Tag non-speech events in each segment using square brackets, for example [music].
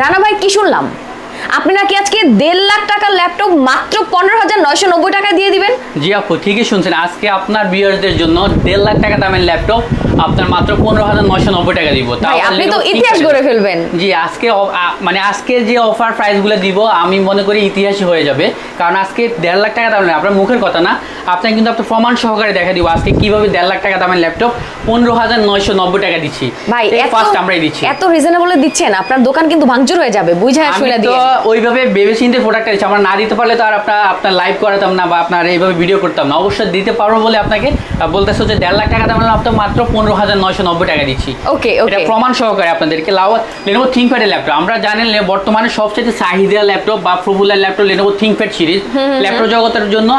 রানা ভাই কি শুনলাম? আপনি নাকি আজকে দেড় লাখ টাকার ল্যাপটপ মাত্র পনেরো হাজার নয়শো নব্বই টাকায় দিয়ে দিবেন? জি আপু ঠিকই শুনছেন। আজকে আপনার বিয়ারদের জন্য দেড় লাখ টাকা দামের ল্যাপটপ আপনার মাত্র পনেরো হাজার নয়শো নব্বই টাকা দিব। আপনি তো ইতিহাস গড়ে ফেলবেন। জি আজকে মানে আজকে যে অফার প্রাইসগুলো দিব আমি মনে করি ইতিহাসই হয়ে যাবে। কারণ আজকে দেড় লাখ টাকা দামের আপনার মুখের কথা না আপনাকে কিন্তু আপনার প্রমাণ সহকারে দেখা দিব আজকে কীভাবে দেড় লাখ টাকা দামের ল্যাপটপ পনেরো হাজার নয়শো নব্বই টাকা দিচ্ছি। ভাই ফার্স্ট আমরাই দিচ্ছি। এত রিজনেবলে দিচ্ছেন আপনার দোকান কিন্তু ভাঙচুর হয়ে যাবে বুঝায় আমি শুনে দিয়ে ওইভাবে ভেবে চিন্তে প্রোডাক্টটা দিচ্ছি। আমরা না দিতে পারলে তো আর আপনার আপনার লাইভ করাতাম না বা আপনার এইভাবে ভিডিও করতাম না। অবশ্যই দিতে পারব বলে আপনাকে বলতেছো যে দেড় লাখ টাকা দামের ল্যাপটপ মাত্র পনেরো হাজার নয়শো নব্বই টাকা দিচ্ছি। ওকে এটা প্রমাণ সহকারে আপনাদেরকে। লাভ লেনোভো থিঙ্কপ্যাডের ল্যাপটপ আমরা জানেন বর্তমানে সবচেয়ে চাহিদা ল্যাপটপ বা popular laptop Lenovo ThinkPad series laptop জগতের জন্য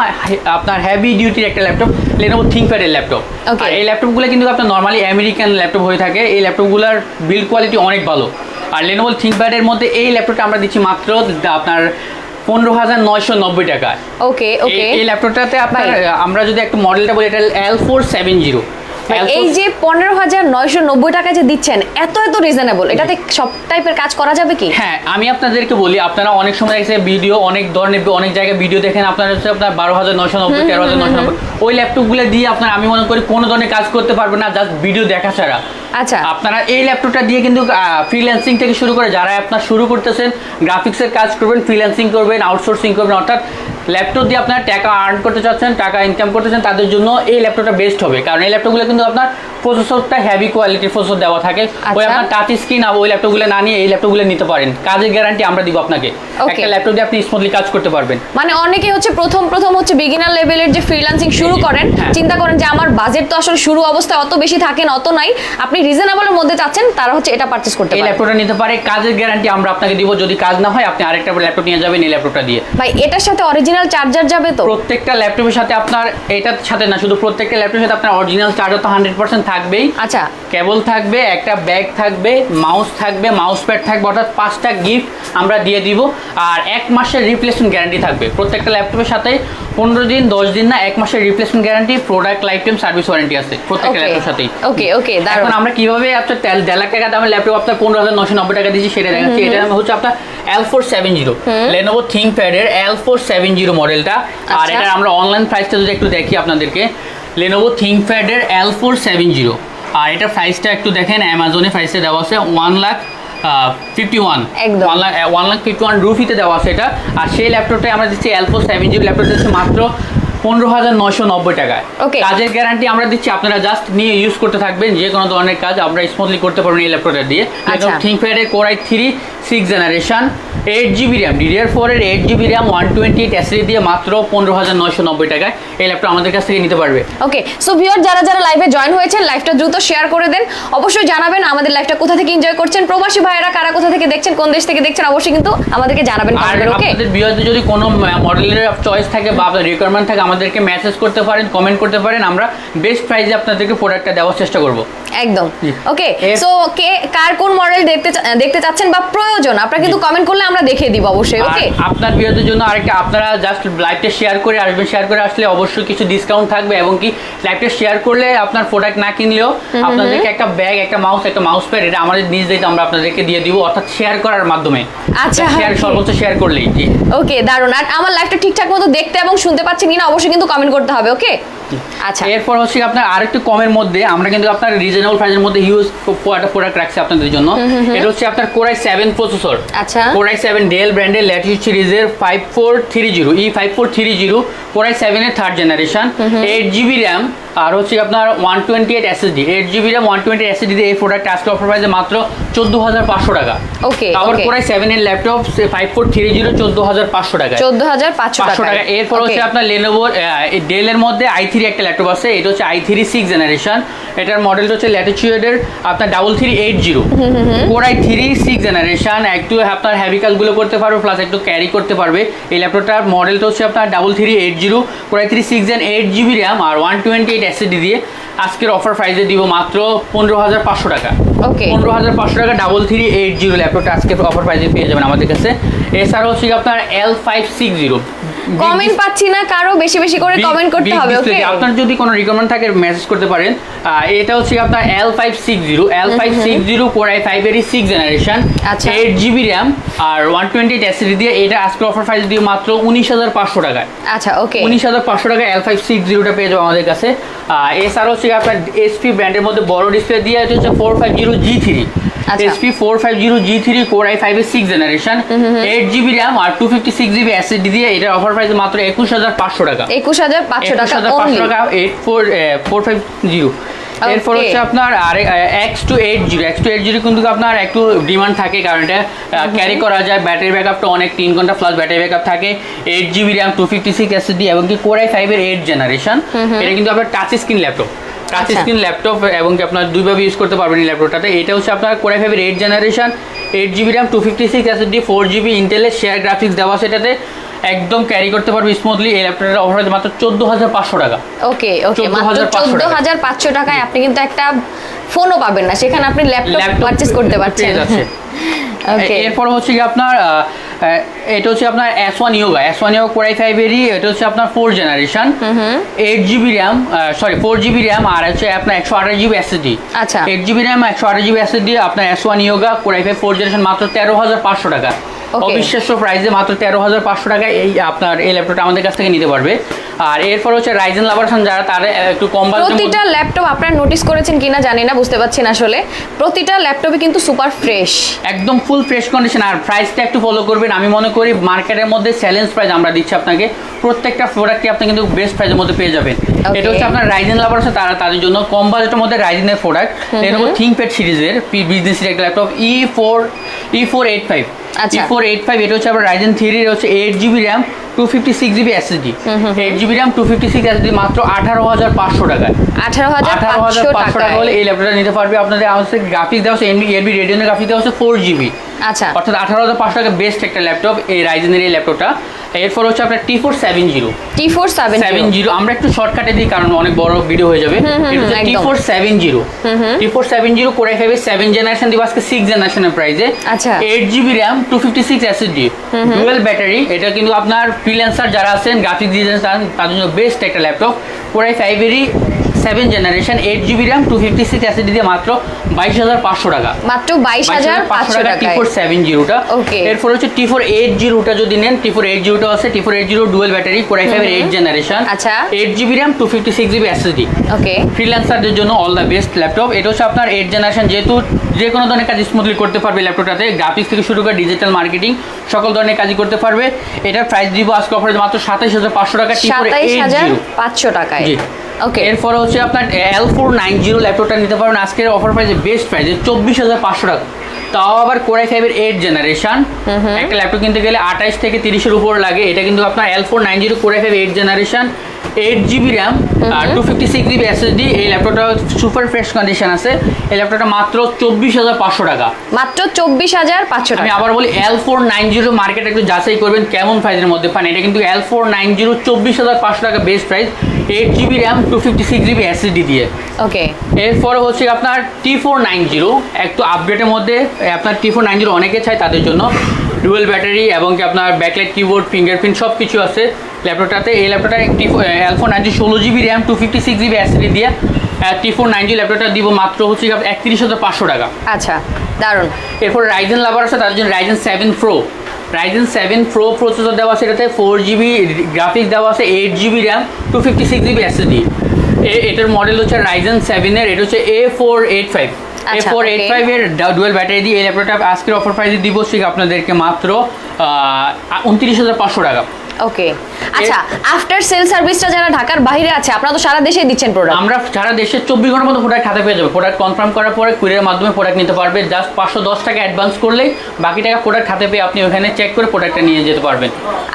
আপনার হেভি ডিউটির একটা ল্যাপটপ লেনোভো থিঙ্কপ্যাডের ল্যাপটপ. আর এই ল্যাপটপগুলো কিন্তু আপনার নর্মালি আমেরিকান ল্যাপটপ হয়ে থাকে। এই ল্যাপটপগুলোর বিল্ড কোয়ালিটি অনেক ভালো। আর লেনোভো থিঙ্কপ্যাডের মধ্যে এই ল্যাপটপটা আমরা দিচ্ছি মাত্র আপনার পনেরো হাজার নয়শো নব্বই টাকায় ওকে ওকে এই- ল্যাপটপটাতে আপনার আমরা যদি একটা মডেলটা বলি এটা এল ফোর সেভেন জিরো এই যে পনেরো হাজার নয়শো নব্বই টাকা যে দিচ্ছেন এত এত রিজনেবল এটাতে সব টাইপের কাজ করা যাবে কি? হ্যাঁ আমি আপনাদেরকে বলি আপনারা অনেক সময় দেখছে ভিডিও অনেক ধরনের অনেক জায়গায় ভিডিও দেখেন আপনারা হচ্ছে আপনার বারো হাজার নশো নব্বই তেরো হাজার নশো নব্বই। ওই ল্যাপটপগুলো দিয়ে আপনার আমি মনে করি কোনো ধরনের কাজ করতে পারবেন না জাস্ট ভিডিও দেখা ছাড়া। আচ্ছা। আপনারা এই ল্যাপটপটা দিয়ে কিন্তু ফ্রিল্যান্সিং থেকে শুরু করে যারা আপনার শুরু করতেছেন গ্রাফিক্সের কাজ করবেন ফ্রিল্যান্সিং করবেন আউটসোর্সিং করবেন, অর্থাৎ ল্যাপটপ দিয়ে আপনারা টাকা আর্ন করতে চাচ্ছেন, টাকা ইনকাম করতে তাদের জন্য এই ল্যাপটপটা বেস্ট হবে। কারণ এই ল্যাপটপগুলো কিন্তু আপনার প্রসেসরটা হেভি কোয়ালিটির প্রসেসর দেওয়া থাকে। ওই আচ্ছা। আপনার টাচ স্ক্রিন ওই ল্যাপটপগুলো না নিয়ে এই ল্যাপটপগুলো নিতে পারেন। কাজের গ্যারান্টি আমরা দিব আপনাকে. একটা ল্যাপটপ দিয়ে আপনি স্মুথলি কাজ করতে পারবেন। মানে অনেকে হচ্ছে প্রথম প্রথম হচ্ছে বিগিনার লেভেলের যে ফ্রিল্যান্সিং শুরু করেন হ্যাঁ। চিন্তা করেন যে আমার বাজেট তো আসলে শুরু অবস্থায় অত বেশি থাকে না অত নাই। আপনি রিজনেবলের মধ্যে চাচ্ছেন তারা হচ্ছে এটা পারচেজ করতে এই ল্যাপটপটা নিতে পারে কাজের গ্যারান্টি আমরা আপনাকে দিব যদি কাজ না হয় আপনি আরেকটা ল্যাপটপ নিয়ে যাবেন এই ল্যাপটপটা দিয়ে। ভাই এটার সাথে অরিজিনাল চার্জার যাবে তো? প্রত্যেকটা ল্যাপটপের সাথে আপনার এটার সাথে না শুধু প্রত্যেকটা ল্যাপটপের সাথে আপনার অরিজিনাল চার্জার তো হান্ড্রেড পার্সেন্ট থাকবেই। আচ্ছা। কেবল থাকবে একটা ব্যাগ থাকবে মাউস থাকবে মাউস প্যাড থাকবে অর্থাৎ পাঁচটা গিফট আমরা দিয়ে দিব। আর এক মাসের রিপ্লেসমেন্ট গ্যারান্টি থাকবে। প্রত্যেকটা ল্যাপটপের সাথে পনেরো দিন দশ দিন না এক মাসের replacement guarantee product life time service warranty আছে প্রত্যেকটা ল্যাপটপের সাথেই। ওকে ওকে এখন আমরা কীভাবে আপনার তেল দেড় লাখ টাকা দামের ল্যাপটপ আপনার পনেরো হাজার নশো নব্বই টাকা দিচ্ছি সেটা দেখাচ্ছি। এটা হচ্ছে আপনার L four seven zero Lenovo think প্যাডের এল ফোর সেভেন জিরো মডেলটা আর আচ্ছা। এটা আমরা অনলাইন প্রাইসটা যদি একটু দেখি আপনাদেরকে লেনোভো থিঙ্ক প্যাডের এল ফোর সেভেন জিরো আর এটার প্রাইসটা একটু দেখেন অ্যামাজনে প্রাইসটা দেওয়া আছে ওয়ান লাখ ফিফটি ওয়ান একদম। One lakh one lakh fifty one রুফিতে দেওয়া আছে এটা আর সেই ল্যাপটপটাই আমরা দিচ্ছি L four seven GB laptop দিচ্ছি মাত্র পনেরো হাজার নয়শো নব্বই টাকায় Okay. কাজের গ্যারান্টি আমরা দিচ্ছি আপনারা জাস্ট নিয়ে ইউজ করতে থাকবেন যে কোনো ধরনের কাজ আমরা স্মুথলি করতে পারবেন এই ল্যাপটপটা দিয়ে। থিঙ্কপ্যাডের core i three six generation eight GB RAM DDR ফোরের eight GB RAM one twenty eight SSD দিয়ে মাত্র পনেরো হাজার নয়শো নব্বই টাকায় এই ল্যাপটপ আমাদের কাছ থেকে নিতে পারবে। ওকে সো ভিউয়ার যারা যারা লাইভে জয়েন হয়েছেন লাইভটা দ্রুত শেয়ার করে দেন। অবশ্যই জানাবেন আমাদের লাইভটা কোথা থেকে এনজয় করছেন। প্রবাসী ভাইয়েরা কারা কোথা থেকে দেখছেন কোন দেশ থেকে দেখছেন অবশ্যই কিন্তু আমাদেরকে জানাবেন ওকে আপনাদের বিয়ারদের যদি কোনো মডেলের চয়েস থাকে বা আপনার রিকোয়ারমেন্ট থাকে আমাদেরকে মেসেজ করতে পারেন কমেন্ট করতে পারেন। আমরা বেস্ট প্রাইসে আপনাদেরকে প্রোডাক্টটা দেওয়ার চেষ্টা করব। একদম। ওকে সো কে কার কোন মডেল দেখতে দেখতে চাচ্ছেন বা প্রয়োজন আপনারা কিন্তু কমেন্ট করলে আমরা দেখিয়ে দিব অবশ্যই ওকে আপনার বিয়েদের জন্য আরেকটা আপনারা জাস্ট লাইভটা শেয়ার করে আসবেন শেয়ার করে আসলে অবশ্যই কিছু ডিসকাউন্ট থাকবে এবং কি লাইভটা শেয়ার করলে আপনার প্রোডাক্ট না কিনলেও আপনাদেরকে একটা ব্যাগ একটা মাউস একটা মাউস প্যাড এটা আমাদের নিজ দিতে আমরা আপনাদেরকে দিয়ে দিব অর্থাৎ শেয়ার করার মাধ্যমে। আচ্ছা, শেয়ার সর্বোচ্চ শেয়ার করলেই জি। ওকে দারুণ আর আমার লাইভটা ঠিকঠাক মতো দেখতে এবং শুনতে পাচ্ছেন কিনা অবশ্যই কিন্তু কমেন্ট করতে হবে ওকে আচ্ছা। এরপর হচ্ছে আপনার আরেকটু কমের মধ্যে আমরা কিন্তু আপনার রিজনেবল প্রাইসের মধ্যে হিউজ একটা প্রোডাক্ট রাখছি আপনাদের জন্য। এটা হচ্ছে আপনার কোরাই সেভেন প্রসেসর আচ্ছা। কোরাই সেভেন ডেল ব্র্যান্ডের ল্যাটিটিউড সিরিজের five four three zero E five four three zero core i সেভেনের third generation eight GB RAM আর হচ্ছে আপনার one twenty eight SSD eight GB RAM one twenty SSD এই product আজকে offer প্রাইসে মাত্র চোদ্দ হাজার পাঁচশো টাকা। ওকে আবার ওকে কোরাই সেভেনের laptop five four three zero চোদ্দ হাজার পাঁচশো টাকা চোদ্দ হাজার পাঁচশো টাকা এরপর হচ্ছে আপনার লেনোভোর ডেলের মধ্যে আই থ্রি একটা ল্যাপটপ আছে এটা হচ্ছে আই থ্রি সিক্স জেনারেশন এটার মডেলটা হচ্ছে ল্যাটিচিউডের আপনার double three eight zero core I three six generation একটু আপনার হ্যাভি কাজগুলো করতে পারবে প্লাস একটু ক্যারি করতে পারবে। এই ল্যাপটপটার মডেলটা হচ্ছে আপনার double three eight zero core I three six gen eight GB RAM R one twenty eight SSD দিয়ে আজকের অফার প্রাইসে দিব মাত্র পনেরো হাজার পাঁচশো টাকা। ওকে পনেরো হাজার পাঁচশো টাকা ডাবল থ্রি এইট জিরো ল্যাপটপটা আজকে অফার প্রাইসে পেয়ে যাবেন আমাদের কাছে। এছাড়াও হচ্ছে কি আপনার L five six zero comment পাচ্ছি না কারও বেশি বেশি করে কমেন্ট করতে হবে ওকে। আপনার যদি কোনো রিকমেন্ড থাকে মেসেজ করতে পারেন। এটা হচ্ছে আপনার L five six zero L five six zero core I five এর six generation. Eight GB RAM আর ওয়ান টোয়েন্টি দিয়ে এটা আজকে অফার প্রাইস দিয়ে মাত্র উনিশ হাজার পাঁচশো টাকায়। আচ্ছা ওকে উনিশ হাজার পাঁচশো টাকা এল ফাইভ সিক্স জিরোটা পেয়ে যাব আমাদের কাছে। এছাড়া হচ্ছে আপনার এসপি ব্র্যান্ডের মধ্যে বড় ডিসপ্লে দিয়ে হচ্ছে four five zero G three four five zero G three core I five এর six generation eight GB RAM আর two fifty six GB SSD দিয়ে এটার অফার প্রাইস মাত্র একুশ হাজার পাঁচশো টাকা। একুশ হাজার পাঁচশো টাকা পাঁচশো only। টাকা eight four four five zero এরপর হচ্ছে আপনার আর X two eight zero X two eight zero কিন্তু আপনার একটু ডিমান্ড থাকে কারণ এটা ক্যারি করা যায় ব্যাটারি ব্যাকআপটা অনেক তিন ঘণ্টা প্লাস ব্যাটারি ব্যাকআপ থাকে eight GB RAM two fifty six SSD এবং কি কোরাই ফাইভের এইট জেনারেশন এটা কিন্তু আপনার touch screen laptop touch. Screen laptop এবং কি আপনার দুইভাবে ইউজ করতে পারবেন এই ল্যাপটপটাতে এটা হচ্ছে আপনার কোরাই ফাইভের eight generation eight GB RAM two fifty six SSD four GB ইন্টেলের শেয়ার গ্রাফিক্স দেওয়া সেটাতে একদম ক্যারি করতে পারবে স্মুথলি এই ল্যাপটপের অফার আছে মাত্র চোদ্দ হাজার পাঁচশো টাকা। ওকে ওকে মাত্র 14,500 চোদ্দ হাজার পাঁচশো টাকায় আপনি কিন্তু একটা ফোনও পাবেন না সেখানে আপনি ল্যাপটপ পারচেস করতে পারছেন। ওকে [laughs] এরপর হচ্ছে কি আপনার এটা হচ্ছে আপনার S one Yoga S one Yoga core i ফাইভেরই এটা হচ্ছে আপনার four generation eight GB RAM sorry four GB RAM আর হচ্ছে আপনার একশো আঠাশ জিবি এসএসডি আচ্ছা। এইট জিবি র্যাম একশো আঠাশ জিবি এসএসডি আপনার S one Yoga core i five four generation মাত্র তেরো হাজার পাঁচশো টাকা. অবিশ্বাস্য প্রাইসে মাত্র তেরো হাজার পাঁচশো টাকায় এই আপনার এই ল্যাপটপটা আমাদের কাছ থেকে নিতে পারবে। আর এরপর হচ্ছে রাইজেন লাভারসন যারা তারা একটু কম প্রতিটা ল্যাপটপ আপনারা নোটিস করেছেন কিনা জানি না বুঝতে পারছেন আসলে। প্রতিটা ল্যাপটপে কিন্তু সুপার ফ্রেশ একদম ফুল ফ্রেশ কন্ডিশন আর প্রাইসটা একটু ফলো করবেন। আমি মনে করি মার্কেটের মধ্যে চ্যালেঞ্জ প্রাইস আমরা দিচ্ছি আপনাকে। প্রত্যেকটা প্রোডাক্টই আপনি কিন্তু বেস্ট প্রাইসের মধ্যে পেয়ে যাবেন। এটা হচ্ছে আপনার রাইজেন লাভার আছে তারা তাদের জন্য কম বাজেটের মধ্যে রাইজেনের প্রোডাক্ট এরকম থিঙ্কপ্যাড সিরিজের বিজনেস একটা laptop E four E four eight five. E four eight five এটা হচ্ছে আপনার রাইজেন থ্রির হচ্ছে eight GB RAM two fifty six GB SSD eight GB RAM two fifty six SSD মাত্র আঠারো হাজার পাঁচশো টাকায়। আঠারো হাজার পাঁচশো টাকা হলে এই ল্যাপটপটা নিতে পারবে। আপনাদের আমাদের গ্রাফিক্স দেওয়া হচ্ছে এনবি এলবি রেডিয়নের গ্রাফিক্স দেওয়া হচ্ছে ফোর জিবি আচ্ছা। অর্থাৎ আঠারো হাজার পাঁচশো টাকা বেস্ট একটা ল্যাপটপ এই রাইজেনের এই ল্যাপটপটা এরপর হচ্ছে আপনার T four seven zero T four seven seven zero আমরা একটু শর্টকাটে দিই কারণ অনেক বড় ভিডিও হয়ে যাবে। T four seven zero T four seven zero core i ফাইভের সেভেন জেনারেশন দিব আজকে সিক্স জেনারেশনের প্রাইসে আচ্ছা। Eight GB RAM two fifty six SSD dual battery এটা কিন্তু আপনার ফ্রিল্যান্সার যারা আছেন গ্রাফিক্স ডিজাইন তাদের জন্য বেস্ট একটা laptop core i ফাইভেরই seven generation eight GB RAM two fifty six SSD দিয়ে মাত্র বাইশ হাজার পাঁচশো টাকা। মাত্র বাইশ হাজার পাঁচশো টাকা টি ফোর সেভেন জিরোটা Okay. এরপর হচ্ছে টি ফোর এইট জিরোটা যদি নেন টি ফোর এইট জিরোটা আছে T four eight zero dual battery core i ফাইভের এইট জেনারেশন আচ্ছা। Eight GB RAM two fifty six GB SSD okay ফ্রিল্যান্সারদের জন্য অল দ্য বেস্ট ল্যাপটপ এটা হচ্ছে আপনার এইট জেনারেশন যেহেতু যে কোনো ধরনের কাজ স্মুথলি করতে পারবে ল্যাপটপটাতে গ্রাফিক্স থেকে শুরু করে ডিজিটাল মার্কেটিং সকল ধরনের কাজই করতে পারবে। এটার প্রাইস দিব আজকে অফারে মাত্র সাতাইশ হাজার পাঁচশো টাকা টি ফোর এইট হাজার জিরো পাঁচশো টাকায়। ওকে এরপরে হচ্ছে আপনার এল ফোর নাইন জিরো ল্যাপটপটা নিতে পারবেন আজকের অফার প্রাইসে বেস্ট প্রাইসে চব্বিশ হাজার পাঁচশো টাকা। তাও আবার কোরাই ফাইভের এইট জেনারেশন একটা ল্যাপটপ কিনতে গেলে আঠাইশ থেকে তিরিশের উপর লাগে। এটা কিন্তু আপনার L four nine zero core i five eight generation eight GB RAM R two fifty six GB SSD এই ল্যাপটপটা সুপার ফ্রেশ কন্ডিশন আছে। এই ল্যাপটপটা মাত্র চব্বিশ হাজার পাঁচশো টাকা। মাত্র চব্বিশ হাজার পাঁচশো আমি আবার বলি L four nine zero market একটু যাচাই করবেন কেমন প্রাইসের মধ্যে পান। এটা কিন্তু এল ফোর নাইন জিরো চব্বিশ হাজার পাঁচশো টাকা best price eight GB RAM two fifty six GB SSD দিয়ে। ওকে এরপরে হচ্ছে আপনার টি ফোর নাইন জিরো একটু আপডেটের মধ্যে আপনার টি ফোর নাইন জিরো অনেকে চাই তাদের জন্য। ডুয়েল ব্যাটারি এবং কি আপনার ব্যাকলাইট কিবোর্ড ফিঙ্গারপ্রিন্ট সব কিছু আছে ল্যাপটপটাতে। এই ল্যাপটপটা T L four nine zero ষোলো GB RAM two fifty six GB SD দিয়ে টি ফোর নাইন জি ল্যাপটপটা দিব মাত্র হচ্ছে একত্রিশ হাজার পাঁচশো টাকা। আচ্ছা দারুণ এরপর রাইজেন লাভার আছে তাদের জন্য Ryzen seven pro Ryzen seven pro processor দেওয়া আছে এটাতে ফোর জিবি গ্রাফিক্স দেওয়া আছে eight GB RAM two fifty six GB SSD এটার মডেল হচ্ছে রাইজেন সেভেনের এটা হচ্ছে A four eight five A four eight okay. ফাইভের ডুয়েল ব্যাটারি দিয়ে এই ল্যাপটপটা আজকের অফার প্রাইসে দিব ঠিক আপনাদেরকে মাত্র উনত্রিশ হাজার পাঁচশো টাকা। ওকে আচ্ছা আফটার সেল সার্ভিসটা যারা ঢাকার বাইরে আছে আপনারা তো সারা দেশে দিচ্ছেন প্রোডাক্ট আমরা সারা দেশে চব্বিশ ঘণ্টার মধ্যে প্রোডাক্ট হাতে পেয়ে যাবে। প্রোডাক্ট কনফার্ম করার পরে কুরিয়ার মাধ্যমে প্রোডাক্ট নিতে পারবে। জাস্ট পাঁচশো দশ টাকা অ্যাডভান্স করলেই বাকি টাকা প্রোডাক্ট হাতে পেয়ে আপনি ওখানে চেক করে প্রোডাক্টটা নিয়ে যেতে পারবেন।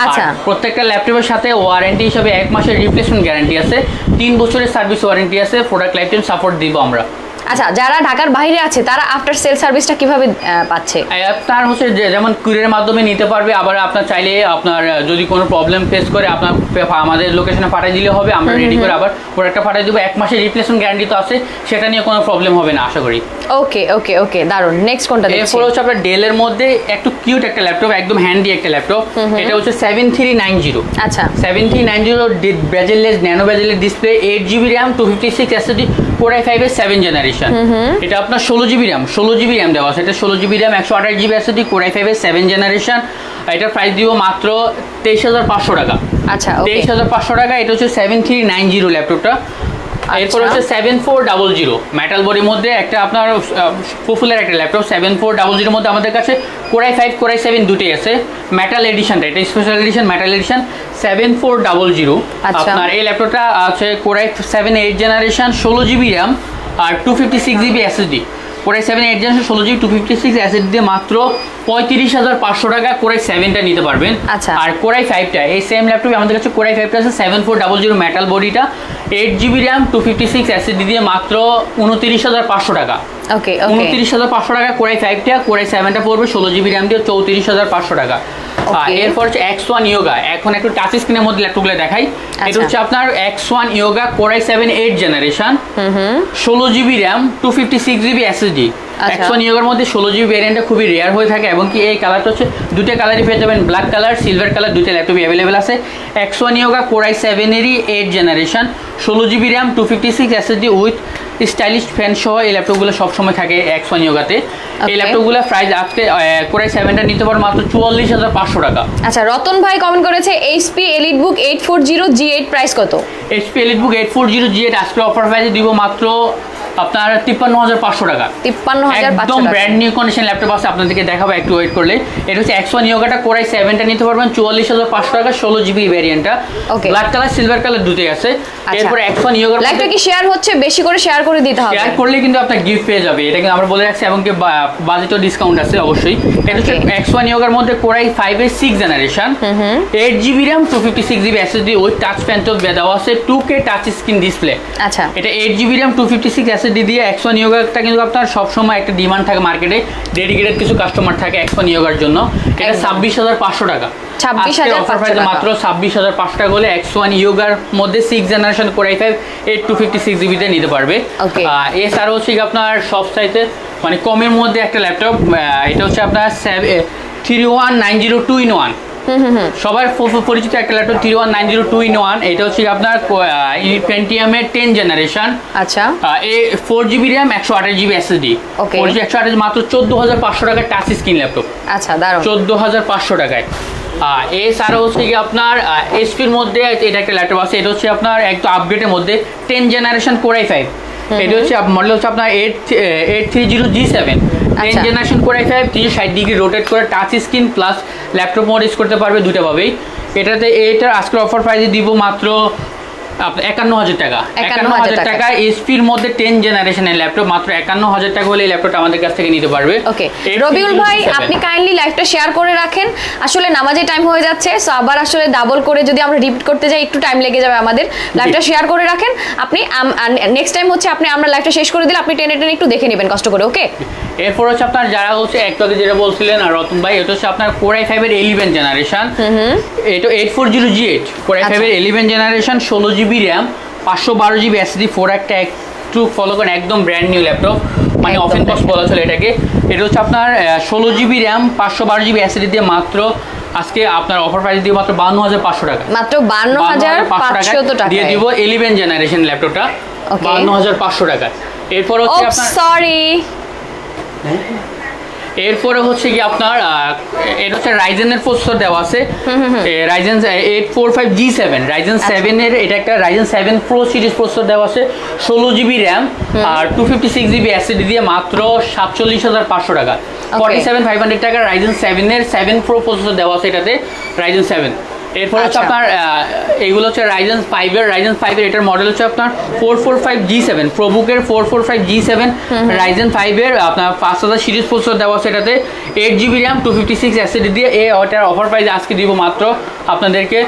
আচ্ছা। প্রত্যেকটা ল্যাপটপের সাথে ওয়ারেন্টি হিসাবে এক মাসের রিপ্লেসমেন্ট গ্যারান্টি আছে। তিন বছরের সার্ভিস ওয়ারেন্টি আছে। প্রোডাক্ট লাইফ টাইম সাপোর্ট দিব আমরা। আচ্ছা যারা ঢাকার বাইরে আছে তারা আফটার সেল সার্ভিসটা কীভাবে পাচ্ছে? আপনার হচ্ছে যে- যেমন কুরিয়ারের মাধ্যমে নিতে পারবে আবার আপনার চাইলে আপনার যদি কোনো প্রবলেম ফেস করে আপনার আমাদের লোকেশনে পাঠিয়ে দিলে হবে আমরা রেডি করে আবার প্রোডাক্টটা পাঠিয়ে দেবো। এক মাসের রিপ্লেসমেন্ট গ্যারান্টি তো আছে সেটা নিয়ে কোনো প্রবলেম হবে না আশা করি। ওকে ওকে ওকে দারুণ নেক্সট কোনটা দেখছি? এরপর হচ্ছে আপনার ডেলের মধ্যে একটু কিউট একটা ল্যাপটপ একদম হ্যান্ডি একটা ল্যাপটপ এটা হচ্ছে সেভেন থ্রি নাইন জিরো আচ্ছা। Seven three nine zero bezelless nano ব্যাজেলের display eight GB RAM two fifty six SSD four I ফাইভের সেভেন জেনারেশন এটা আপনার ষোলো জিবি র্যাম ষোলো জিবি র্যাম দেওয়া আছে। এটা ষোলো জিবি র্যাম একশো আঠাশ জিবি এসএসডি ফোর আই ফাইভের সেভেন জেনারেশন এটার প্রাইস দিব মাত্র তেইশ হাজার পাঁচশো টাকা। আচ্ছা তেইশ হাজার পাঁচশো টাকা এটা হচ্ছে সেভেন থ্রি নাইন জিরো ল্যাপটপটা এরপর হচ্ছে seven four double zero metal বডির মধ্যে একটা আপনার পপুলার একটা ল্যাপটপ সেভেন ফোর ডাবল জিরোর মধ্যে আমাদের কাছে কোরাই ফাইভ কোরাই সেভেন দুটোই আছে। মেটাল এডিশনটা এটা special edition metal edition seven four double zero. আপনার এই ল্যাপটপটা আছে core i seven eight generation ষোলো GB RAM R two fifty six GB SSD core i seven eight generation ষোলো GB two fifty six SSD দিয়ে মাত্র পঁয়ত্রিশ হাজার পাঁচশো টাকা কোরাই সেভেনটা নিতে পারবেন। আচ্ছা। আর কোরাই ফাইভটা এই সেম ল্যাপটপে আমাদের কাছে কোরাই ফাইভটা আছে seven four double zero metal বডিটা eight GB RAM two fifty six SSD দিয়ে মাত্র উনত্রিশ হাজার পাঁচশো টাকা। ওকে উনত্রিশ হাজার পাঁচশো টাকা কোরাই ফাইভটা কোরাই সেভেনটা পড়বে ষোলো জিবি র্যাম দিয়ে চৌত্রিশ হাজার পাঁচশো টাকা. এরপর হচ্ছে এক্স ওয়ান ইয়োগা এখন একটু টাচ স্ক্রিনের মধ্যে ল্যাপটপগুলো দেখাই। এটা আচ্ছা। হচ্ছে আপনার X one Yoga core i seven eight generation ষোলো GB RAM two fifty six GB SSD আচ্ছা। ওয়ান ইয়োগার মধ্যে ষোলো জিবি ভ্যারিয়েন্টটা খুবই রেয়ার হয়ে থাকে এবং কি এই কালারটা হচ্ছে দুটো কালারই পেয়ে যাবেন ব্ল্যাক কালার সিলভার কালার দুটো ল্যাপটপই অ্যাভেলেবেল আছে। X one Yoga core i সেভেনেরই eight generation ষোলো GB RAM two fifty six SSD with stylish fan সহ এই ল্যাপটপগুলো সবসময় থাকে এক্স ওয়ান ইয়োগাতে এই ল্যাপটপগুলো প্রাইস আজকে কোরাই সেভেনটা নিতে পারো মাত্র চুয়াল্লিশ হাজার পাঁচশো টাকা। আচ্ছা রতন ভাই কমেন্ট করেছে HP EliteBook eight four zero G eight price কত? HP EliteBook eight four zero G eight আজকে অফার প্রাইসে দিব মাত্র আপনার তিপ্পান্ন হাজার পাঁচশো টাকা। তিপ্পান্ন হাজার একদম ব্র্যান্ড নিউ কন্ডিশন ল্যাপটপ আছে আপনাদেরকে দেখাবো একটু ওয়েট করলে। এটা হচ্ছে এক্স ওয়ান ইয়োগাটা কোরাই সেভেনটা নিতে পারবেন চুয়াল্লিশ হাজার পাঁচশো টাকা ষোলো জিবি ভ্যারিয়েন্টটা Okay. Black colour silver colour দুটোই আছে। এরপর এক্স ওয়ান ইয়োগার কি শেয়ার হচ্ছে? বেশি করে শেয়ার করে দিতে হবে। শেয়ার করলে কিন্তু আপনার গিফট পেয়ে যাবে। এটা কিন্তু আমরা বলে রাখছি এবং কি বাজেটও ডিসকাউন্ট আছে অবশ্যই। এটা হচ্ছে ওয়ান ইয়োগার মধ্যে কোরাই ফাইভের six generation eight GB RAM two fifty six GB SSD ওই টাচ প্যান তো দেওয়া আছে two K touch screen display আচ্ছা। এটা eight GB RAM two fifty six SSD দিয়ে ওয়ান ইয়োগাটা কিন্তু আপনার সবসময় একটা ডিমান্ড থাকে মার্কেটে ডেডিকেটেড কিছু কাস্টমার থাকে ওয়ান ইয়োগার জন্য। এটা ছাব্বিশ হাজার পাঁচশো টাকা। 26,500 অফার প্রাইস টাকা। মাত্র ছাব্বিশ হাজার পাঁচশো টাকা হলে এক্স ওয়ান ইয়োগার মধ্যে six generation core i five eight two fifty six জিবিতে নিতে পারবে। হচ্ছে আপনার সব মানে কমের মধ্যে একটা ল্যাপটপ এটা হচ্ছে আপনার three one nine zero two in one [laughs] সবার পরিচিত একটা laptop three one nine zero two in one এটা হচ্ছে আপনার পেন্টিয়ামের টেন জেনারেশন আচ্ছা। এ ফোর জিবি র্যাম একশো আঠাশ জিবি এসএসডি. ফোর জিবি একশো আঠাশ মাত্র চোদ্দ হাজার পাঁচশো টাকার টাচ স্ক্রিন ল্যাপটপ আচ্ছা দারুণ চোদ্দ হাজার পাঁচশো টাকায়। আহ, এছাড়া হচ্ছে কি আপনার এসপির মধ্যে এটা একটা ল্যাপটপ আছে এটা হচ্ছে আপনার একটু আপগ্রেডের মধ্যে টেন জেনারেশন কোরাই ফাইভ এটা হচ্ছে মডেল হচ্ছে আপনার eight eight three zero G seven ten. Generation core i five তিনশো ষাট ডিগ্রি রোটেট করে touch screen plus laptop mode use করতে পারবে দুটো ভাবেই এটাতে এটার আজকের অফার প্রাইসে দিব মাত্র একান্ন হাজার টাকা। একান্ন হাজার টাকা। এসপির মধ্যে টেন জেনারেশনের ল্যাপটপ মাত্র একান্ন হাজার টাকা হলে এই ল্যাপটপটা আমাদের কাছ থেকে নিতে পারবে। ওকে রবিউল ভাই আপনি কাইন্ডলি লাইভটা শেয়ার করে রাখেন। আসলে নামাজের টাইম হয়ে যাচ্ছে সো আবার আসলে ডাবল করে যদি আমরা রিপিট করতে যাই একটু টাইম লেগে যাবে আমাদের। লাইভটা শেয়ার করে রাখেন। আপনি নেক্সট টাইম হচ্ছে আপনি আমরা লাইভটা শেষ করে দিলে আপনি টেনে টেনে একটু দেখে নেবেন কষ্ট করে ওকে এরপর হচ্ছে আপনার যারা হচ্ছে একটু আগে যেটা বলছিলেন আর রতন ভাই এটা হচ্ছে আপনার কোরাই ফাইভের ইলেভেন জেনারেশন এটা eight four zero G eight core i আচ্ছা। ফাইভের ইলেভেন জেনারেশন ষোলো জিবি র্যাম পাঁচশো বারো জিবি এসডি ফোর একটা একটু ফলো করেন একদম ব্র্যান্ড নিউ ল্যাপটপ মানে অফেন brand বলা চলে এটাকে। এটা হচ্ছে আপনার ষোলো জিবি র্যাম পাঁচশো বারো জিবি এসডি দিয়ে মাত্র আজকে আপনার অফার প্রাইস দিয়ে মাত্র বান্ন হাজার পাঁচশো টাকা। মাত্র বান্ন হাজার পাঁচশো টাকা দিয়ে দিব ইলেভেন জেনারেশন ল্যাপটপটা. বান্ন হাজার পাঁচশো টাকা এরপর হচ্ছে আপনার সরি এরপরে হচ্ছে কি আপনার এর এটা হচ্ছে রাইজেনের প্রস্তর দেওয়া আছে। Ryzen eight four five G seven Ryzen seven এর এটা একটা Ryzen seven pro series processor দেওয়া আছে ষোলো জিবি র্যাম আর two fifty six GB SSD দিয়ে মাত্র সাতচল্লিশ হাজার পাঁচশো টাকা। ফর্টি সেভেন ফাইভ হান্ড্রেড টাকা রাইজেন সেভেনের সেভেন প্রো প্রসেসর দেওয়া আছে এটাতে রাইজেন সেভেন এরপর হচ্ছে আচ্ছা। আপনার এগুলো হচ্ছে রাইজেন ফাইভের রাইজেন ফাইভের এটার মডেল হচ্ছে আপনার four four five G seven প্রবুকের four four five G seven Ryzen ফাইভের আপনার পাঁচ হাজার সিরিজ প্রসেসর দেওয়া আছে এটাতে eight GB RAM two fifty six SSD দিয়ে এ ওটার অফার প্রাইস আজকে দিব মাত্র আপনাদেরকে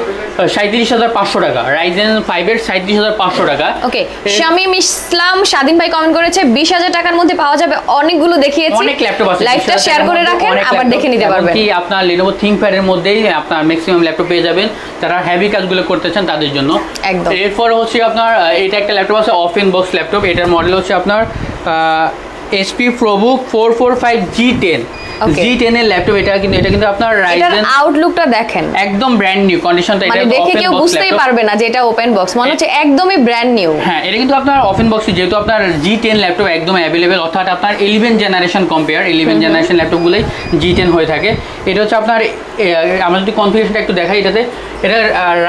সাঁত্রিশ হাজার পাঁচশো টাকা। রাইজেন ফাইভের সাঁত্রিশ হাজার পাঁচশো টাকা। ওকে শামীম ইসলাম স্বাধীন ভাই কমেন্ট করেছে বিশ হাজার টাকার মধ্যে পাওয়া যাবে অনেকগুলো দেখিয়েছি। অনেক ল্যাপটপ আছে লাইভটা শেয়ার করে রাখেন আবার দেখে নিতে পারবেন। কি আপনার লেনোভো থিংকপ্যাড এর মধ্যেই আপনার ম্যাক্সিমাম ল্যাপটপ পেয়ে যাবেন যারা হেভি কাজগুলো করতে চান তাদের জন্য। এরপর হচ্ছে আপনার এটা একটা ল্যাপটপ আছে অফ ইন বক্স ল্যাপটপ এটার মডেল হচ্ছে আপনার SP ProBook four four five G ten. G টেনের ল্যাপটপ এটা কিন্তু এটা কিন্তু আপনার রাইজেন আউটলুকটা দেখেন। একদম ব্র্যান্ড নিউ কন্ডিশনটা এটা মানে দেখে কেউ বুঝতেই। পারবে না যে এটা ওপেন বক্স মনে হচ্ছে একদমই ব্র্যান্ড নিউ হ্যাঁ এটা কিন্তু আপনার ওপেন বক্স যেহেতু আপনার জি টেন ল্যাপটপ একদম অ্যাভেলেবেল অর্থাৎ আপনার eleven generation compare eleven generation ল্যাপটপগুলোই G ten হয়ে থাকে। এটা হচ্ছে আপনার আমরা যদি কনফিগারেশনটা একটু দেখাই এটাতে এটা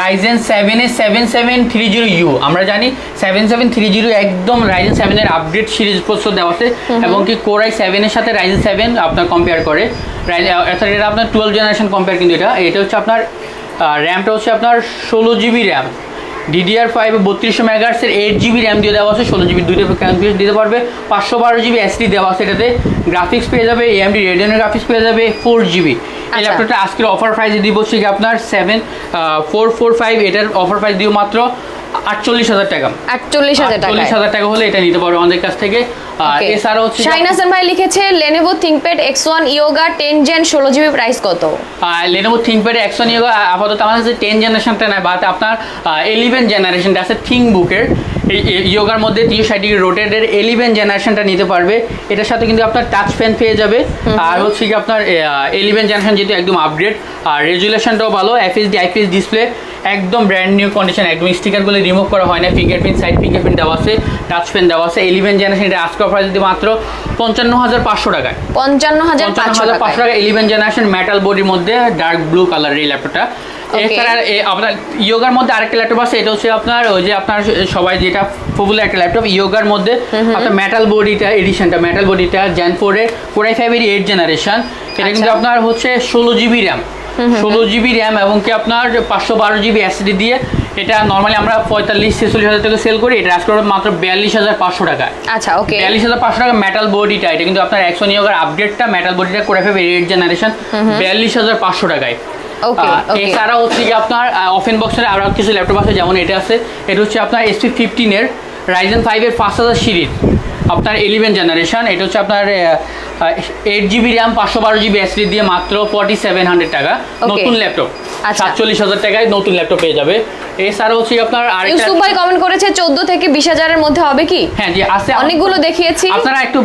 Ryzen seven A seven seven three zero U আমরা জানি সেভেন সেভেন থ্রি জিরো একদম রাইজেন সেভেনের আপডেট সিরিজ প্রসেসর দেওয়া আছে। এবং কি কোরাই সেভেনের সাথে রাইজেন সেভেন আপনার কম্পেয়ার করে। এটা আপনার টুয়েলভ জেনারেশন কম্পেয়ার কিন্তু এটা। এটা হচ্ছে আপনার র্যামটা হচ্ছে আপনার ষোলো জিবি র্যাম ডিডিআর ফাইভ বত্রিশশো মেগাহার্সের এইট জিবি র্যাম দিয়ে দেওয়া আছে। ষোলো জিবি দুইটা ক্যাম্পিউটার দিতে পারবে। পাঁচশো বারো জিবি এসডি দেওয়া আছে এটাতে। গ্রাফিক্স পেয়ে যাবে এএমডি রেডিয়নের গ্রাফিক্স পেয়ে যাবে ফোর জিবি এই আচ্ছা। ল্যাপটপটা আজকের অফার প্রাইসে দিব হচ্ছে আপনার সেভেন ফোর ফোর ফাইভ এটার অফার প্রাইস দিব মাত্র আটচল্লিশ হাজার টাকা। আটচল্লিশ হাজার টাকা আটচল্লিশ হাজার টাকা হলে এটা নিতে পারবে আমাদের কাছ থেকে। আর এছাড়া হচ্ছে যে- ভাই লিখেছে Lenovo ThinkPad X one Yoga ten gen ষোলো জিবি প্রাইস কত? লেনোভো থিঙ্কপ্যাড একশো নিয়ে আপাতত আমার কাছে টেন জেনারেশনটা নেয় বাট আপনার এলিভেন জেনারেশনটা আছে থিঙ্ক বুকের ইয়োগার মধ্যে ষাট ডিগ্রি রোটেটের এলিভেন জেনারেশনটা নিতে পারবে। এটার সাথে কিন্তু আপনার টাচ পেন পেয়ে যাবে। আর হচ্ছে কি আপনার এলিভেন জেনারেশন যেহেতু একদম আপগ্রেড আর রেজুলেশনটাও ভালো এফএসডি আইপিএস ডিসপ্লে একদম ব্র্যান্ড নিউ কন্ডিশন একদম স্টিকারগুলো রিমুভ করা হয় না ফিঙ্গারপ্রিন্ট সাইড ফিঙ্গারপ্রিন্ট দেওয়া আছে টাচ পেন দেওয়া আছে এলিভেন জেনারেশন এটা আজকে অফার যদি মাত্র পঞ্চান্ন হাজার পাঁচশো টাকায়। পঞ্চান্ন হাজার পাঁচশো টাকা ইলেভেন জেনারেশন মেটাল বডির মধ্যে ডার্ক ব্লু কালার এই ল্যাপটপটা. এছাড়া আপনার ইয়োগার মধ্যে আরেকটা ল্যাপটপ আছে এটা হচ্ছে আপনার ওই যে আপনার সবাই যেটা পপুলার একটা ল্যাপটপ ইয়োগার মধ্যে আপনার মেটাল বডিটা এডিশনটা মেটাল বডিটা জ্যান ফোরের কোরাই ফাইভের এইট জেনারেশন এটা কিন্তু আচ্ছা। আপনার হচ্ছে ষোলো জিবি র্যাম ষোলো জিবি র্যাম এবং কি আপনার পাঁচশো বারো জিবি এসডি দিয়ে এটা নর্মালি আমরা পঁয়তাল্লিশ ছেচল্লিশ হাজার টাকা সেল করি। এটা আজকে মাত্র বিয়াল্লিশ হাজার পাঁচশো টাকা আচ্ছা ওকে বিয়াল্লিশ হাজার পাঁচশো টাকা মেটাল বডিটা এটা কিন্তু আপনার একশো নিয়োগের আপডেটটা মেটাল বডিটা করে ফেলবে এইট জেনারেশন বিয়াল্লিশ হাজার পাঁচশো টাকায়। এছাড়া হচ্ছে কি আপনার অফেন বক্সের আরও কিছু ল্যাপটপ আছে যেমন এটা আছে। এটা হচ্ছে আপনার এসপি ফিফটিনের রাইজেন ফাইভের পাঁচ হাজার সিরিজ। আপনার ইলেভেন জেনারেশন এটা হচ্ছে আপনার এইট জিবি র্যাম পাঁচশো বারো জিবি এসডি দিয়ে মাত্র ফর্টি সেভেন হান্ড্রেড টাকা নতুন ল্যাপটপ আচ্ছা। সাতচল্লিশ হাজার টাকায় নতুন ল্যাপটপ পেয়ে যাবে। এছাড়া হচ্ছে আপনার আরেকটা ইউসুফ ভাই কমেন্ট করেছে চোদ্দ থেকে বিশ হাজারের মধ্যে হবে কি? হ্যাঁ জি আছে অনেকগুলো দেখিয়েছি। আপনারা একটু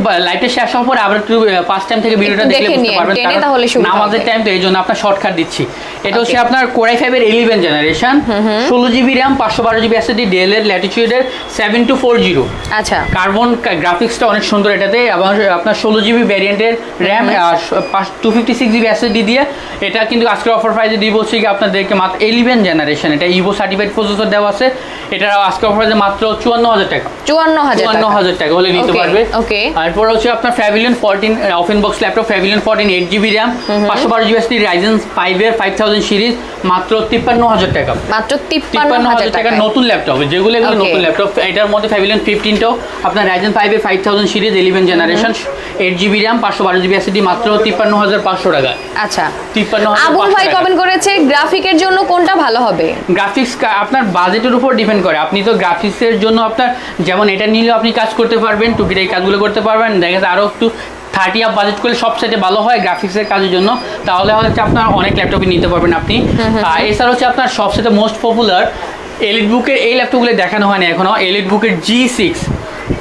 শেষ হওয়ার পরে আবার একটু ফার্স্ট টাইম থেকে ভিডিওটা দেখলে দেখে বুঝতে পারবেন। কারণ নামাজের টাইম তো এই জন্য আপনার শর্টকাট দিচ্ছি। এটা হচ্ছে আপনার কোরাই ফাইভের ইলেভেন জেনারেশন ষোলো জিবি র্যাম পাঁচশো বারো জিবি ডেল এর ল্যাটিচিউডের সেভেন টু ফোর জিরো আচ্ছা কার্বন গ্রাফিক্সটা অনেক সুন্দর এটাতে। এবং আপনার ষোলো জিবি ভ্যারিয়েন্টের র্যাম আর two fifty six GB SSD দিয়ে এটা কিন্তু আজকের অফার প্রাইসে দিব হচ্ছে কি আপনাদেরকে মাত্র ইলেভেন জেনারেশন এটা ইভো সার্টিফাইড প্রসেসর দেওয়া আছে। এটা আজকের অফার প্রাইসে মাত্র চুয়ান্ন হাজার টাকা। চুয়ান্ন হাজার চুয়ান্ন হাজার টাকা হলে নিতে পারবে। okay. তারপর হচ্ছে আপনার Pavilion fourteen open box laptop Pavilion fourteen eight GB RAM পাঁচশো বারো জিবি এসডি রাইজেন ফাইভের ফাইভ থাউজেন্ড সিরিজ মাত্র তিপ্পান্ন হাজার টাকা। মাত্র তিপ্পান্ন হাজার টাকা টাকা নতুন ল্যাপটপ যেগুলো এগুলো নতুন ল্যাপটপ এটার মধ্যে ফ্যাভিলিয়ন ফিফটিনটাও আপনার রাইজেন ফাইভের five thousand series eleven generation eight GB RAM পাঁচশো বারো জিবি এসডি মাত্র তিপ্পান্ন হাজার পাঁচশো টাকা। আচ্ছা। তিপ্পান্ন আবুল ভাই। কমেন্ট করেছে গ্রাফিকের জন্য কোনটা ভালো হবে? গ্রাফিক্স আপনার বাজেটের উপর ডিপেন্ড করে। আপনি তো গ্রাফিক্সের জন্য আপনার যেমন এটা নিলেও আপনি কাজ করতে পারবেন টুকিটাই কাজগুলো করতে পারবেন। দেখা যাচ্ছে আরও একটু থার্টি আপ বাজেট করলে সব সাইডে ভালো হয় গ্রাফিক্সের কাজের জন্য। তাহলে হচ্ছে আপনার অনেক ল্যাপটপই নিতে পারবেন আপনি। আর এছাড়া হচ্ছে আপনার সবচেয়ে মোস্ট পপুলার এলিট বুকের এই ল্যাপটপগুলো দেখানো হয়নি এখনও এলিট বুকের G six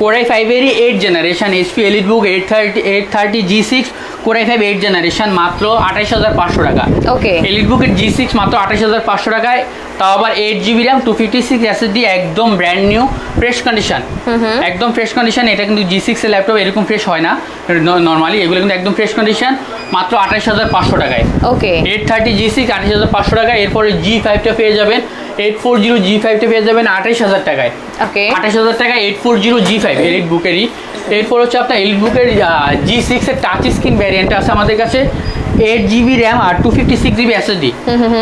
core i ফাইভেরই eight generation HP EliteBook eight thirty eight thirty G six core i five eight generation মাত্র আঠাশ হাজার পাঁচশো টাকা। ওকে এলিট বুকের জি সিক্স মাত্র আঠাশ হাজার পাঁচশো টাকায়। তাও আবার eight GB RAM two fifty six SSD একদম ব্র্যান্ড নিউ ফ্রেশ কন্ডিশন একদম ফ্রেশ কন্ডিশন এটা কিন্তু জি সিক্সের ল্যাপটপ এরকম ফ্রেশ হয় না। নর্মালি এগুলো কিন্তু একদম ফ্রেশ কন্ডিশন মাত্র আঠাশ হাজার পাঁচশো টাকায়। Okay. Eight thirty G six আঠাশ হাজার পাঁচশো টাকায় এরপরে জি ফাইভটা পেয়ে যাবেন এইট ফোর জিরো জি ফাইভটা পেয়ে যাবেন আঠাশ হাজার টাকায়। ওকে। আঠাশ হাজার টাকায় eight four zero G five Elite বুকেরই এরপর হচ্ছে আপনার এলবুকের বুকের জি সিক্সের টাচ স্ক্রিন ভ্যারিয়েন্ট আছে আমাদের কাছে। এইট জিবি র্যাম আর two fifty six GB SSD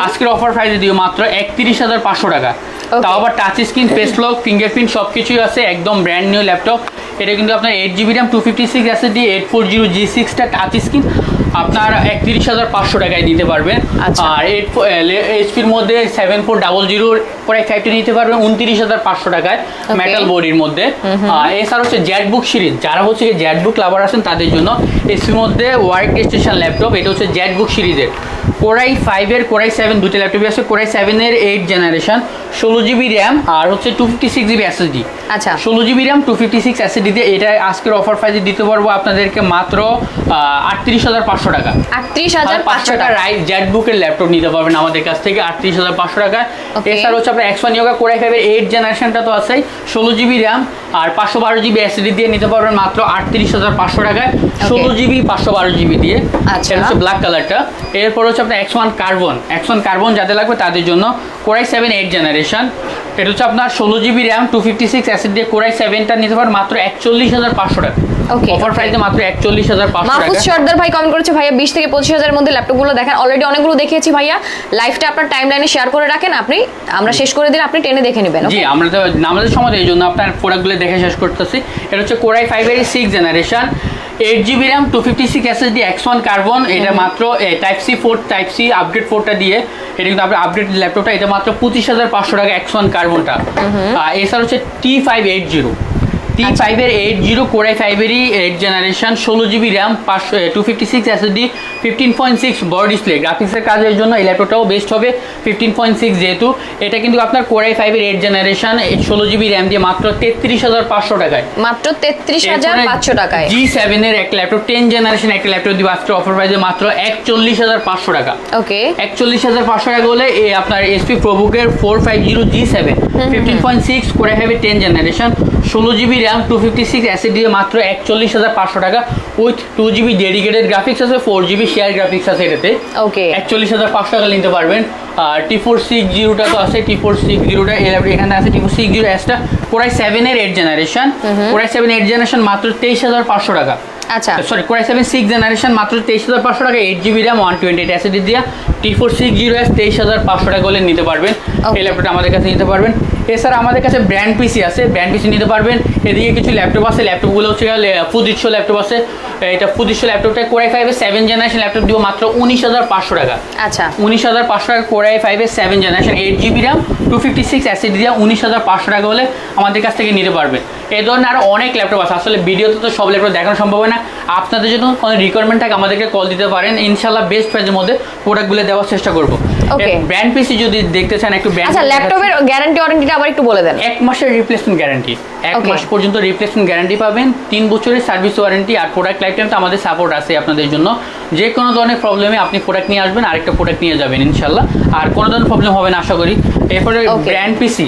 আজকের অফার প্রাইসে দিও মাত্র একত্রিশ হাজার পাঁচশো টাকা। তাও আবার touch screen face lock fingerprint সব কিছুই আছে একদম ব্র্যান্ড নিউ ল্যাপটপ এটা কিন্তু আপনার eight GB RAM two fifty six SSD eight four zero G সিক্সটা touch screen আপনার একত্রিশ হাজার পাঁচশো টাকায় দিতে পারবেন। আচ্ছা। আর এইট এইচপির মধ্যে সেভেন ফোর ডাবল জিরো পরে ফাইভটি নিতে পারবেন উনত্রিশ হাজার পাঁচশো টাকায় মেটাল বডির মধ্যে। আর এছাড়া হচ্ছে জেট বুক সিরিজ যারা হচ্ছে জেট বুক লাভার আছেন তাদের জন্য এসপির মধ্যে ওয়ার্ক স্টেশন ল্যাপটপ এটা হচ্ছে জেট বুক সিরিজের কোরাই ফাইভের কোরাই সেভেন দুটো ল্যাপটপই আছে। কোরাই সেভেনের এইট জেনারেশন ষোলো জিবি র্যাম আর হচ্ছে two fifty six GB SSD আচ্ছা। ষোলো GB RAM two fifty six SSD দিয়ে এটা আজকের অফার প্রাইসে দিতে পারব আপনাদেরকে মাত্র আটত্রিশ হাজার পাঁচশো টাকা। আটত্রিশ হাজার পাঁচশো টাকা। রাইট জেট বুকের ল্যাপটপ নিতে পারবেন আমাদের কাছ থেকে আটত্রিশ হাজার পাঁচশো টাকা. এছাড়া হচ্ছে আপনার এক্সপান ইয়োগা কোরাই ফাইভের এইট জেনারেশনটা তো আছেই ষোলো জিবি র্যাম আর পাঁচশো বারো জিবি এসএসডি দিয়ে নিতে পারবেন মাত্র আটত্রিশ হাজার পাঁচশো টাকায়। ষোলো জিবি পাঁচশো বারো জিবি দিয়ে। আচ্ছা। হচ্ছে ব্ল্যাক কালারটা এরপর হচ্ছে আপনার X one carbon X one carbon যাদের লাগবে তাদের জন্য কোরাই সেভেন এইট জেনারেশন এটা হচ্ছে আপনার ষোলো GB RAM two fifty six SSD দিয়ে কোরাই সেভেনটা নিতে পারেন মাত্র একচল্লিশ হাজার পাঁচশো টাকা। অফার প্রাইসে মাত্র একচল্লিশ হাজার পাঁচশো মাহফুজ সর্দার ভাই কমেন্ট করেছে ভাইয়া বিশ থেকে পঁচিশ হাজারের মধ্যে ল্যাপটপগুলো দেখেন। অলরেডি অনেকগুলো দেখিয়েছি ভাইয়া। লাইভটা আপনার টাইম লাইনে শেয়ার করে রাখেন। আপনি আমরা শেষ করে দিলে আপনি টেনে দেখে নেবেন জি আমরা তো সময় এই জন্য আপনার প্রোডাক্টগুলো দেখে শেষ করতেছি। এটা হচ্ছে কোরাই ফাইভের six generation eight GB RAM two fifty six SSD X one carbon এটা মাত্র type C four type C update ফোরটা দিয়ে এটা কিন্তু আপনার আপডেট ল্যাপটপটা এটা মাত্র পঁচিশ হাজার পাঁচশো টাকা এক্স ওয়ান কার্বনটা আর এছাড়া হচ্ছে T five eight zero T ফাইভের এইট জিরো কোরাই ফাইভেরই এইট জেনারেশন ষোলো জিবি র্যাম পাঁচশো two fifty six SSD fifteen point six বড় ডিসপ্লে গ্রাফিক্সের কাজের জন্য এই ল্যাপটপটাও বেস্ট হবে ফিফটিন পয়েন্ট সিক্স যেহেতু। এটা কিন্তু আপনার কোরাই ফাইভের এইট জেনারেশন ষোলো জিবি র্যাম দিয়ে মাত্র তেত্রিশ হাজার পাঁচশো টাকায়। মাত্র তেত্রিশ হাজার পাঁচশো টাকায়। জি সেভেনের একটা ল্যাপটপ টেন জেনারেশন একটা ল্যাপটপ দিব আজকে অফার প্রাইসে মাত্র একচল্লিশ হাজার পাঁচশো টাকা। ওকে একচল্লিশ হাজার পাঁচশো টাকা হলে আপনার SP প্রবুকের four five zero G seven fifteen point six করে হবে টেন জেনারেশন ষোলো GB RAM two fifty six SSD দিয়ে মাত্র একচল্লিশ হাজার পাঁচশো টাকা with two GB dedicated graphics আছে ফোর জিবি শেয়ার গ্রাফিক্স আছে এটাতে। ওকে একচল্লিশ হাজার পাঁচশো টাকা নিতে পারবেন। আর টি ফোর সিক্স জিরোটা তো আছে টি ফোর সিক্স জিরোটা এখানে আছে টি ফোর সিক্স জিরো এসটা কোরাই সেভেনের eight generation core i seven eight generation মাত্র তেইশ হাজার পাঁচশো টাকা। আচ্ছা। Sorry core i seven six generation মাত্র তেইশ হাজার পাঁচশো টাকা eight GB RAM one twenty eight SSD দিয়া T four six zero S তেইশ হাজার পাঁচশো টাকা হলে নিতে পারবেন. এই ল্যাপটপটা আমাদের কাছে নিতে পারবেন। এছাড়া আমাদের কাছে ব্র্যান্ড পিসি আছে ব্র্যান্ড পিসি নিতে পারবেন। এদিকে কিছু ল্যাপটপ আছে ল্যাপটপগুলো হচ্ছে ফুদিচ্ছ ল্যাপটপ আছে। এটা ফুদিচ্ছ ল্যাপটপটা কোরাই ফাইভের সেভেন জেনারেশন ল্যাপটপ দিব মাত্র উনিশ হাজার পাঁচশো টাকা। আচ্ছা। উনিশ হাজার পাঁচশো টাকা কোরাই ফাইভের seven generation eight GB RAM two fifty six SSD দিয়ে উনিশ হাজার পাঁচশো টাকা হলে আমাদের কাছ থেকে নিতে পারবেন। এই ধরনের আরও অনেক ল্যাপটপ আছে। আসলে ভিডিওতে তো সব ল্যাপটপ দেখানো সম্ভব হয় না। আপনাদের জন্য কোনো রিকোয়ারমেন্ট থাকে আমাদেরকে কল দিতে পারেন। ইনশাল্লাহ বেস্ট প্রাইসের মধ্যে প্রোডাক্টগুলো দেওয়ার চেষ্টা করব. ব্র্যান্ড পিসি যদি দেখতে চান একটু ব্র্যান্ড আচ্ছা ল্যাপটপের গ্যারান্টি ওয়ারেন্টিটা আবার একটু বলে দেন। এক মাসের রিপ্লেসমেন্ট গ্যারান্টি এক মাস পর্যন্ত রিপ্লেসমেন্ট গ্যারান্টি পাবেন তিন বছরের সার্ভিস ওয়ারেন্টি আর প্রোডাক্ট লাইফ টাইম তো আমাদের সাপোর্ট আছে আপনাদের জন্য। যে কোনো ধরনের প্রবলেমে আপনি প্রোডাক্ট নিয়ে আসবেন আরেকটা প্রোডাক্ট নিয়ে যাবেন ইনশাল্লাহ আর কোনো ধরনের প্রবলেম হবে না আশা করি। এরপরে ব্র্যান্ড পিসি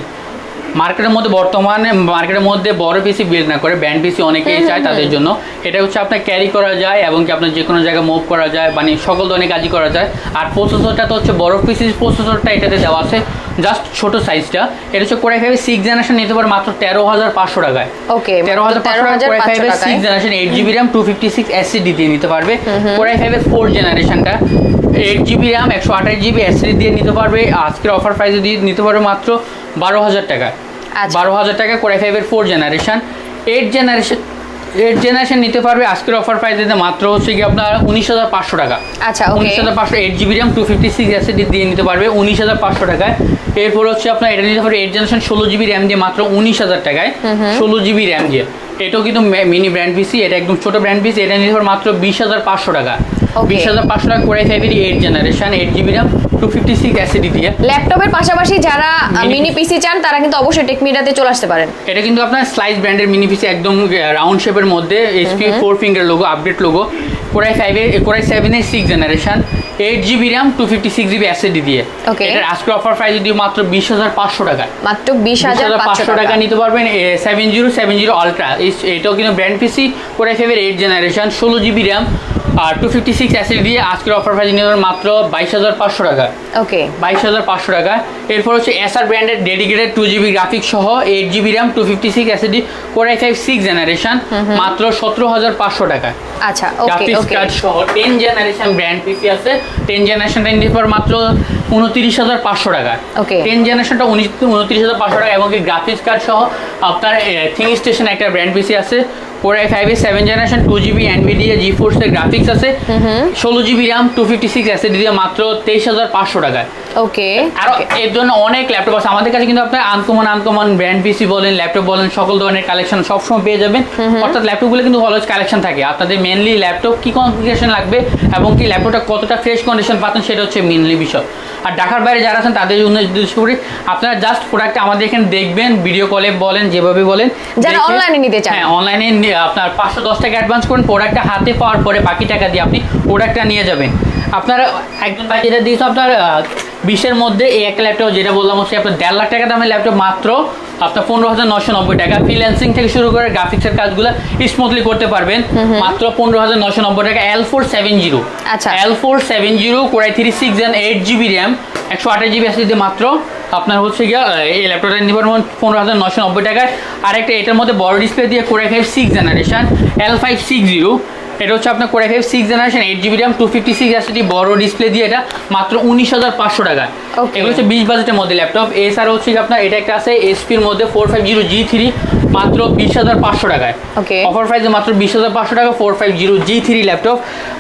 মার্কেটের মধ্যে বর্তমানে মার্কেটের মধ্যে বড় পিসি বিল্ড না করে ব্যান্ড পিসি অনেকেই চায় তাদের জন্য। এটা হচ্ছে আপনার ক্যারি করা যায় এবং কি আপনার যে কোনো জায়গায় মুভ করা যায় মানে সকল ধরনের কাজই করা যায়। আর প্রসেসরটা তো হচ্ছে বড় পিসি প্রসেসরটা এটাতে দেওয়া আছে জাস্ট ছোট সাইজটা এটা হচ্ছে কোরাই ফাইভের সিক্স জেনারেশন নিতে পারে মাত্র তেরো হাজার পাঁচশো টাকায়। ওকে তেরো হাজার পাঁচশো টাকা কোরাই ফাইভের six generation eight GB RAM two fifty six SSD দিয়ে নিতে পারবে। কোরাই ফাইভের ফোর জেনারেশনটা এইট জিবি র্যাম একশো আঠাশ জিবি এসসিডি দিয়ে নিতে পারবে। আজকের অফার প্রাইসে দিয়ে নিতে পারবে মাত্র বারো হাজার টাকা। বারো হাজার টাকা কোরাই ফাইভের four generation eight generation eight generation নিতে পারবে। আজকের অফার প্রাইস দিতে মাত্র হচ্ছে কি আপনার উনিশ হাজার পাঁচশো টাকা। আচ্ছা উনিশ হাজার পাঁচশো eight GB RAM two fifty six SSD দিয়ে নিতে পারবে উনিশ হাজার পাঁচশো টাকায়। এরপর হচ্ছে আপনার এটা নিতে পারবে এইট জেনারেশন ষোলো জিবি র্যাম দিয়ে মাত্র উনিশ হাজার টাকায়। ষোলো জিবি র্যাম দিয়ে। এটাও কিন্তু মিনি ব্র্যান্ড পিসি এটা একদম ছোট ব্র্যান্ড পিসি এটা নিতে পারবে মাত্র বিশ হাজার পাঁচশো টাকা. বিশ হাজার পাঁচশো টাকা কোরাই ফাইভের eight generation eight GB RAM two fifty six SSD দিয়ে ল্যাপটপের পাশাপাশি যারা মিনি পিসি চান তারা কিন্তু অবশ্যই টেকমিডিয়াতে চলে আসতে পারেন। এটা কিন্তু আপনার স্লাইস ব্র্যান্ডের মিনি পিসি একদম রাউন্ড শেপের মধ্যে HP four finger logo update logo core i ফাইভের কোরাই সেভেনের six generation eight GB RAM two fifty six GB SSD দিয়ে. এটার আজকে অফার প্রাইস দিয়ে মাত্র বিশ হাজার পাঁচশো টাকা। মাত্র বিশ হাজার পাঁচশো টাকা। নিতে পারবেন seven zero seven zero ultra এটাও কিন্তু ব্র্যান্ড পিসি কোরাই ফাইভের এইট জেনারেশন ষোলো জিবি র্যাম আর টু ফিফটি সিক্স অ্যাসিড দিয়ে আজকের অফার প্রাইস নিয়ে যাবেন মাত্র বাইশ হাজার পাঁচশো টাকা। ওকে বাইশ হাজার পাঁচশো টাকা। এরপর হচ্ছে এসআর ব্র্যান্ডের ডেডিকেটেড টু জিবি গ্রাফিক্স সহ eight GB RAM two fifty six SSD core i five six generation মাত্র সতেরো হাজার পাঁচশো টাকা। আচ্ছা গ্রাফিক্স ওকে সহ টেন জেনারেশন ব্র্যান্ড পিসি আছে। টেন জেনারেশনটা নিতে পার মাত্র উনত্রিশ হাজার পাঁচশো টাকা। ওকে টেন জেনারেশনটা উনত্রিশ হাজার পাঁচশো টাকা এবং কি গ্রাফিক্স কার্ড সহ আপনার থিং স্টেশন একটা ব্র্যান্ড পিসি আছে। Four i five seven generation two GB Nvidia জি ফোর্সের গ্রাফিক্স আছে। ষোলো GB RAM two fifty six SSD দিয়ে মাত্র তেইশ হাজার পাঁচশো টাকায়। ওকে আরও এর জন্য অনেক ল্যাপটপ আছে। আমাদের কাছে কিন্তু আপনার আনকমন আনকমন ব্র্যান্ড পিসি বলেন ল্যাপটপ বলেন সকল ধরনের কালেকশন সবসময় পেয়ে যাবেন। অর্থাৎ ল্যাপটপগুলো কিন্তু অলওয়েজ কালেকশন থাকে। আপনাদের মেনলি ল্যাপটপ কি কনফিগারেশন লাগবে এবং কি ল্যাপটপটা কতটা ফ্রেশ কন্ডিশন পাচ্ছেন সেটা হচ্ছে মেনলি বিষয়। আর ঢাকার বাইরে যারা আছেন তাদের জন্য উদ্দেশ্য করি আপনারা জাস্ট প্রোডাক্ট আমাদের এখানে দেখবেন ভিডিও কলে বলেন যেভাবে বলেন যারা এ নিতে চান। হ্যাঁ অনলাইনে আপনার পাঁচশো দশ টাকা অ্যাডভান্স করুন প্রোডাক্টটা হাতে পাওয়ার পরে বাকি টাকা দিয়ে আপনি প্রোডাক্টটা নিয়ে যাবেন। আপনারা একজন ভাই যেটা দিয়েছে আপনার বিশের মধ্যে এই একটা ল্যাপটপ যেটা বললাম হচ্ছে আপনার দেড় লাখ টাকা দামের ল্যাপটপ মাত্র আপনার পনেরো হাজার নশো নব্বই টাকা। ফ্রিল্যান্সিং থেকে শুরু করে গ্রাফিক্সের কাজগুলো স্মুথলি করতে পারবেন। মাত্র পনেরো হাজার নশো নব্বই টাকা এল ফোর সেভেন জিরো আচ্ছা। L four seven zero core i three six and eight GB RAM একশো আঠাশ জিবি এসএসডি মাত্র। আপনার হচ্ছে গিয়ে এই ল্যাপটপটা নিতে পারবেন পনেরো হাজার নশো নব্বই টাকায়। আরেকটা এটার মধ্যে বড় ডিসপ্লে দিয়ে core i five six generation L five six zero এটা হচ্ছে আপনার core i five six generation eight GB RAM two fifty six SSD বড় ডিসপ্লে দিয়ে এটা মাত্র উনিশ হাজার পাঁচশো টাকা এগুলো হচ্ছে বিশ বাজেটের মধ্যে ল্যাপটপ এছাড়া হচ্ছে কি আপনার এটা একটা আছে এসপির মধ্যে four five zero G three মাত্র বিশ হাজার পাঁচশো টাকায়. অফার প্রাইসে মাত্র বিশ হাজার পাঁচশো টাকা four five zero G three laptop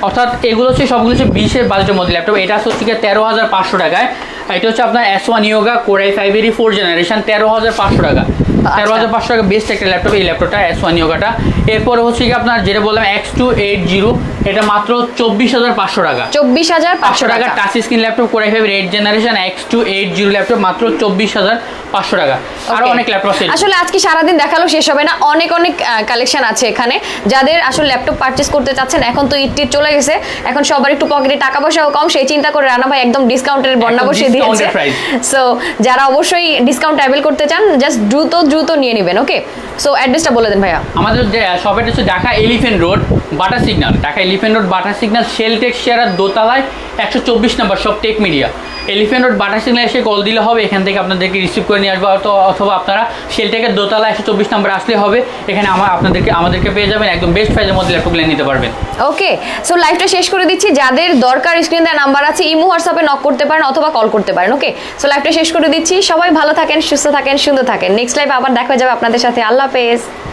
অর্থাৎ এগুলো হচ্ছে সবগুলো হচ্ছে বিশের বাজেটের মধ্যে ল্যাপটপ এটা হচ্ছে গিয়ে তেরো হাজার পাঁচশো টাকায়। এটা হচ্ছে আপনার S one Yoga core i ফাইভেরই four generation তেরো হাজার পাঁচশো টাকা। তেরো হাজার পাঁচশো টাকা বেস্ট একটা ল্যাপটপ এই ল্যাপটপটা এস ওয়ান ইয়োগাটা এরপরে হচ্ছে কি আপনার যেটা বললাম এক্স টু এইট জিরো এটা মাত্র চব্বিশ হাজার পাঁচশো টাকা। চব্বিশ হাজার পাঁচশো টাকা touch screen laptop core i five eight generation X two eight zero laptop মাত্র চব্বিশ হাজার পাঁচশো টাকা। Okay. অনেক ল্যাপটপ আসলে আজকে সারাদিন দেখাল শেষ হবে না। অনেক অনেক কালেকশন আছে এখানে। যাদের আসলে ল্যাপটপ পারচেস করতে চাচ্ছেন এখন তো ইট চলে গেছে। এখন সবার একটু পকেটে টাকা পয়সাও কম। সেই চিন্তা করে রানা ভাই একদম ডিসকাউন্টের বন্যা বসিয়ে দিয়েছে। সো যারা অবশ্যই ডিসকাউন্ট অ্যাভেল করতে চান জাস্ট দ্রুত দ্রুত নিয়ে নেবেন ওকে সো অ্যাড্রেসটা বলে দেন ভাইয়া। আমাদের যে শপের হচ্ছে ঢাকা এলিফেন্ট রোড বাটার সিগন্যাল ঢাকা এলিফেন্ট রোড বাটার সিগন্যাল সেল টেক শেয়ার দোতলায় একশো চব্বিশ নম্বর সব টেক মিডিয়া এলিফেন্ট রোড বাটার সিগন্যাল এসে কল দিলে হবে, এখান থেকে আপনাদেরকে রিসিভ করে নিয়ে আসব অথবা- আপনারা সেল টেকের দোতলা একশো চব্বিশ নম্বর আসলে হবে, এখানে আমার আপনাদেরকে আমাদেরকে পেয়ে যাবেন, একদম বেস্ট প্রাইজের মধ্যে ল্যাপটপগুলো নিতে পারবেন। ওকে সো লাইভটা শেষ করে দিচ্ছি, যাদের দরকার স্ক্রিন দেওয়া নাম্বার আছে, ইমো হোয়াটসঅ্যাপে নক করতে পারেন অথবা কল করতে পারেন ওকে সো লাইভটা শেষ করে দিচ্ছি, সবাই ভালো থাকেন, সুস্থ থাকেন, সুন্দর থাকেন। নেক্সট লাইভ আবার দেখা যাবে আপনাদের সাথে, আল্লাহ হাফেজ।